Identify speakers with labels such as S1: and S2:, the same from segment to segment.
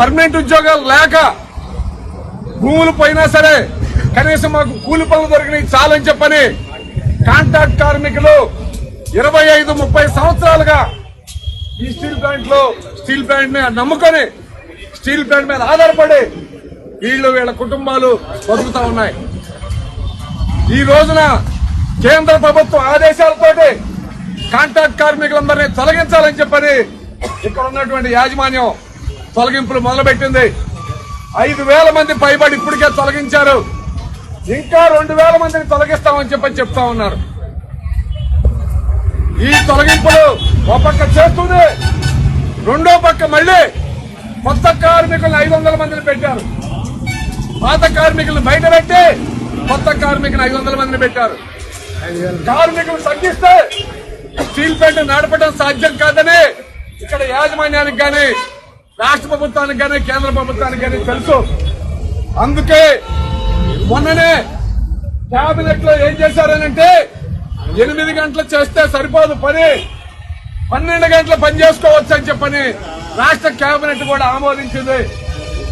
S1: Permanent ఉద్యోగాలు లేక భూములు పోయినా సరే కనీసం మాకు కూలి పనులు దొరికినాయి చాలని చెప్పని కాంట్రాక్ట్ కార్మికులు ఇరవై ఐదు ముప్పై సంవత్సరాలుగా ఈ స్టీల్ ప్లాంట్లో స్టీల్ ప్లాంట్ నమ్ముకొని స్టీల్ ప్లాంట్ మీద ఆధారపడి వీళ్ళు వీళ్ళ కుటుంబాలు బతుకుతా ఉన్నాయి. ఈ రోజున కేంద్ర ప్రభుత్వం ఆదేశాలతోటి కాంట్రాక్ట్ కార్మికులందరినీ తొలగించాలని చెప్పని ఇక్కడ ఉన్నటువంటి యాజమాన్యం తొలగింపులు మొదలుపెట్టింది. ఐదు వేల మంది పైబడి ఇప్పటికే తొలగించారు. ఇంకా రెండు వేల మందిని తొలగిస్తామని చెప్పని చెప్తా ఉన్నారు. ఈ తొలగింపులు ఒక పక్క చేస్తుంది రెండో పక్క మళ్ళీ కొత్త కార్మికులను ఐదు వందల మందిని పెట్టారు. పాత కార్మికులను బయట పెట్టి కొత్త కార్మికులు ఐదు వందల మందిని పెట్టారు. కార్మికులు తగ్గిస్తే స్టీల్ ప్లాంట్ నడపడం సాధ్యం కాదని ఇక్కడ యాజమాన్యానికి కానీ రాష్ట్ర ప్రభుత్వానికి కానీ కేంద్ర ప్రభుత్వానికి కానీ తెలుసు. అందుకే మొన్ననే కేబినెట్లో ఏం చేశారనంటే ఎనిమిది గంటలు చేస్తే సరిపోదు పని పన్నెండు గంటలు పని చేసుకోవచ్చు అని చెప్పని రాష్ట్ర కేబినెట్ కూడా ఆమోదించింది.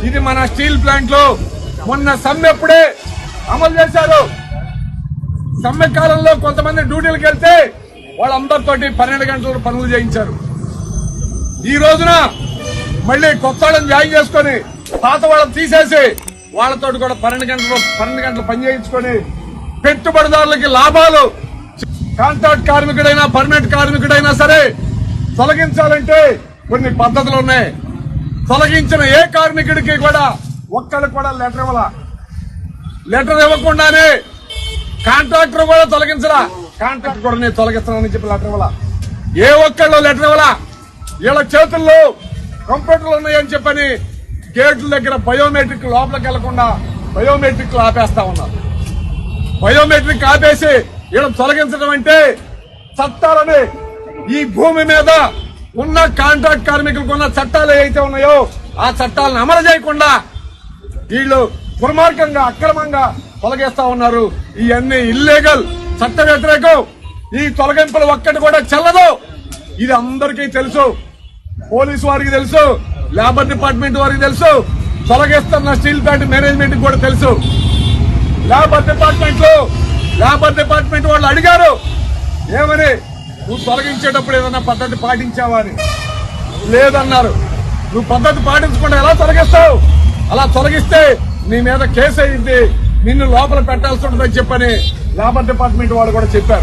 S1: ఇది మన స్టీల్ ప్లాంట్లో మొన్న సమ్మెప్పుడే అమలు చేశారు. సమ్మె కాలంలో కొంతమంది డ్యూటీలకు వెళ్తే వాళ్ళందరితోటి పన్నెండు గంటలు పనులు చేయించారు. ఈ రోజున మళ్ళీ కొత్త వాళ్ళని జాయిన్ చేసుకొని పాత వాళ్ళని తీసేసి వాళ్ళతో కూడా పన్నెండు గంటలు పన్నెండు గంటలు పని చేయించుకొని పెట్టుబడిదారులకి లాభాలు. కాంట్రాక్ట్ కార్మికుడైనా పర్మనెంట్ కార్మికుడైనా సరే తొలగించాలంటే కొన్ని పద్ధతులు ఉన్నాయి. తొలగించిన ఏ కార్మికుడికి కూడా ఒక్కడికి కూడా లెటర్ ఇవ్వాల. లెటర్ ఇవ్వకుండానే కాంట్రాక్టర్ కూడా తొలగించరా? కాంట్రాక్టర్ కూడా నేను తొలగిస్తానని చెప్పి లెటర్ ఇవ్వాల. ఏ ఒక్కళ్ళు లెటర్ ఇవ్వాల? వీళ్ళ చేతుల్లో కంప్యూటర్లు ఉన్నాయని చెప్పని గేట్ల దగ్గర బయోమెట్రిక్ లోపలికి వెళ్ళకుండా బయోమెట్రిక్ ఆపేస్తా ఉన్నారు. బయోమెట్రిక్ ఆపేసి వీళ్ళని తొలగించడం అంటే చట్టాలని ఈ భూమి మీద ఉన్న కాంట్రాక్ట్ కార్మికులకు ఉన్న చట్టాలు ఏవైతే ఉన్నాయో ఆ చట్టాలను అమలు చేయకుండా వీళ్ళు దుర్మార్గంగా అక్రమంగా తొలగిస్తా ఉన్నారు. ఇవన్నీ ఇల్లీగల్ చట్ట వ్యతిరేకం. ఈ తొలగింపులు ఒక్కటి కూడా చెల్లదు. ఇది అందరికీ తెలుసు. పోలీసు వారికి తెలుసు లేబర్ డిపార్ట్మెంట్ వారికి తెలుసు తొలగిస్తున్న స్టీల్ ప్లాంట్ మేనేజ్మెంట్ కూడా తెలుసు. లేబర్ డిపార్ట్మెంట్లో లేబర్ డిపార్ట్మెంట్ వాళ్ళు అడిగారు ఏమని? నువ్వు తొలగించేటప్పుడు ఏదన్నా పద్ధతి పాటించావా అని. లేదన్నారు. నువ్వు పద్ధతి పాటించకుండా ఎలా తొలగిస్తావు? అలా తొలగిస్తే నీ మీద కేసు అయింది నిన్ను లోపల పెట్టాల్సి ఉంటుందని చెప్పని లేబర్ డిపార్ట్మెంట్ వాళ్ళు కూడా చెప్పారు.